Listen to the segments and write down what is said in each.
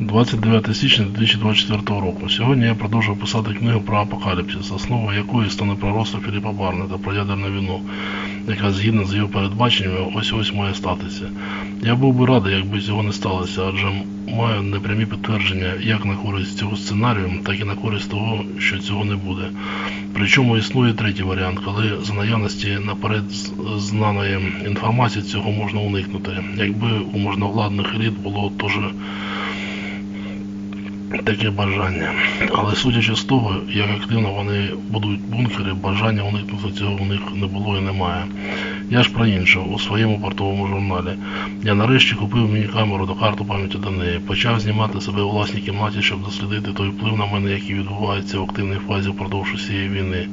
29 січня 2024 року. Сьогодні я продовжую писати книгу про апокаліпсис, основа якої стане пророцтво Філіпа Барнета про ядерну війну, яка згідно з його передбаченнями ось ось має статися. Я був би радий, якби цього не сталося, адже маю непрямі підтвердження як на користь цього сценарію, так і на користь того, що цього не буде. Причому існує третій варіант, коли за наявності наперед знаної інформації цього можна уникнути. Якби у можновладних еліт було теж таке бажання. Але судячи з того, як активно вони будують бункери, бажання уникнути цього у них не було і немає. Я ж про інше у своєму портовому журналі. Я нарешті купив міні-камеру та карту пам'яті до неї. Почав знімати себе у власній кімнаті, щоб дослідити той вплив на мене, який відбувається в активній фазі впродовж усієї війни.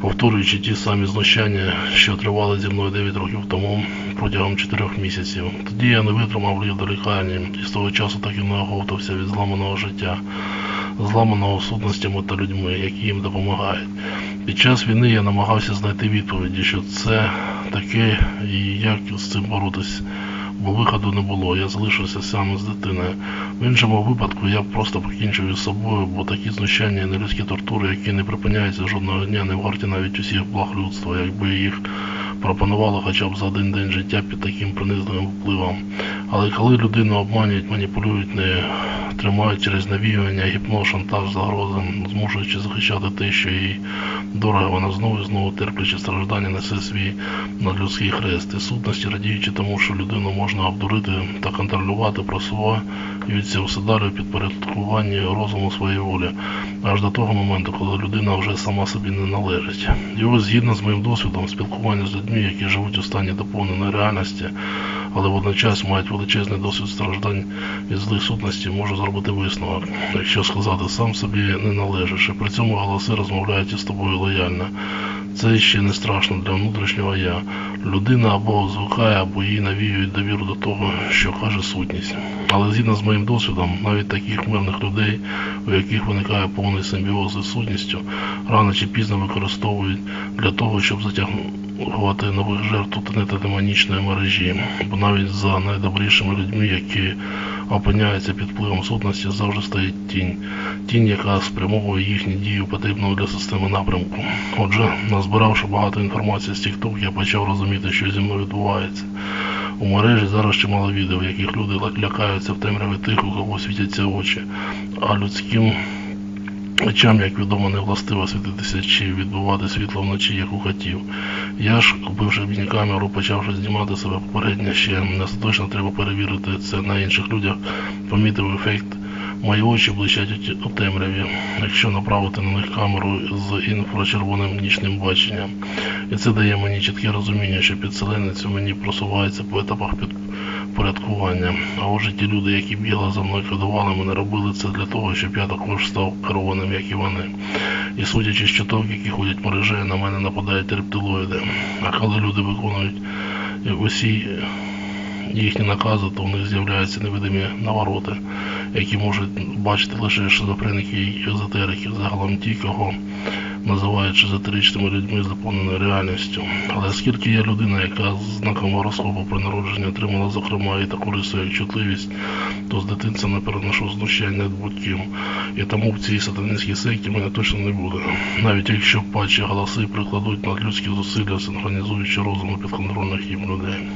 Повторюючи ті самі знущання, що тривали зі мною 9 років тому протягом 4 місяців. Тоді я не витримав лів до лікарні і з того часу так і не оговтався від зламаного життя, зламаного сутностями та людьми, які їм допомагають. Під час війни я намагався знайти відповіді, що це таке і як з цим боротись. Бо виходу не було, я залишився сам з дитиною. В іншому випадку я просто покінчив із собою, бо такі знущання і нелюдські тортури, які не припиняються жодного дня, не варті навіть усіх благ людства, якби їх пропонували хоча б за один день життя під таким принизливим впливом. Але коли людину обманюють, маніпулюють, не тримають через навіювання, гіпноз, шантаж, загрози, змушуючи захищати те, що їй дорого, вона знову і знову терплячи страждання, несе свій надлюдський хрест. І сутності радіючи тому, що людину можна обдурити та контролювати, просуваються все далі підпорядкуванні розуму своєї волі, аж до того моменту, коли людина вже сама собі не належить. І ось згідно з моїм досвідом спілкування з людьми, які живуть у стані доповненої реальності, але водночас мають величезний досвід страждань від злих сутності, можу зробити висновок, якщо сказати сам собі не належиш, і при цьому голоси розмовляють із тобою лояльно. Це ще не страшно для внутрішнього я. Людина або звикає, або їй навіюють довіру до того, що каже сутність. Але згідно з моїм досвідом, навіть таких мирних людей, у яких виникає повний симбіоз із сутністю, рано чи пізно використовують для того, щоб затягувати нових жертв та демонічної мережі. Бо навіть за найдобрішими людьми, які опиняються під впливом сутності, завжди стоїть тінь. Тінь, яка спрямовує їхні дії у потрібному для системи напрямку. Отже, назбиравши багато інформації з TikTok, я почав розуміти, що зі мною відбувається. У мережі зараз чимало відео, в яких люди лякаються в темряві тих, у кого світяться очі, а людським очам, як відомо, не властиво світитися чи відбувати світло вночі, як у котів. Я ж, купивши міні-камеру, почавши знімати себе попередньо ще не остаточно треба перевірити це на інших людях, помітив ефект. Мої очі блищать у темряві, якщо направити на них камеру з інфрачервоним нічним баченням. І це дає мені чітке розуміння, що підселенець у мені просувається по етапах підпорядкування. А отже, ті люди, які бігали за мною, кодували мене, робили це для того, щоб я також став керованим, як і вони. І судячи з чуток, які ходять мережею, на мене нападають рептилоїди. А коли люди виконують усі їхні накази, то в них з'являються невидимі навороти, які можуть бачити лише шизофреники і езотерики, загалом ті, кого називають шизотеричними людьми заповненою реальністю. Але оскільки я людина, яка знаком гороскопу при народженні отримала, зокрема, і таку рису, як чутливість, то з дитинця не переношу знущань над будь-ким. І тому в цій сатанинській секті мене точно не буде. Навіть якщо пачі голоси прикладуть надлюдські зусилля, синхронізуючи розуми підконтрольних їм людей.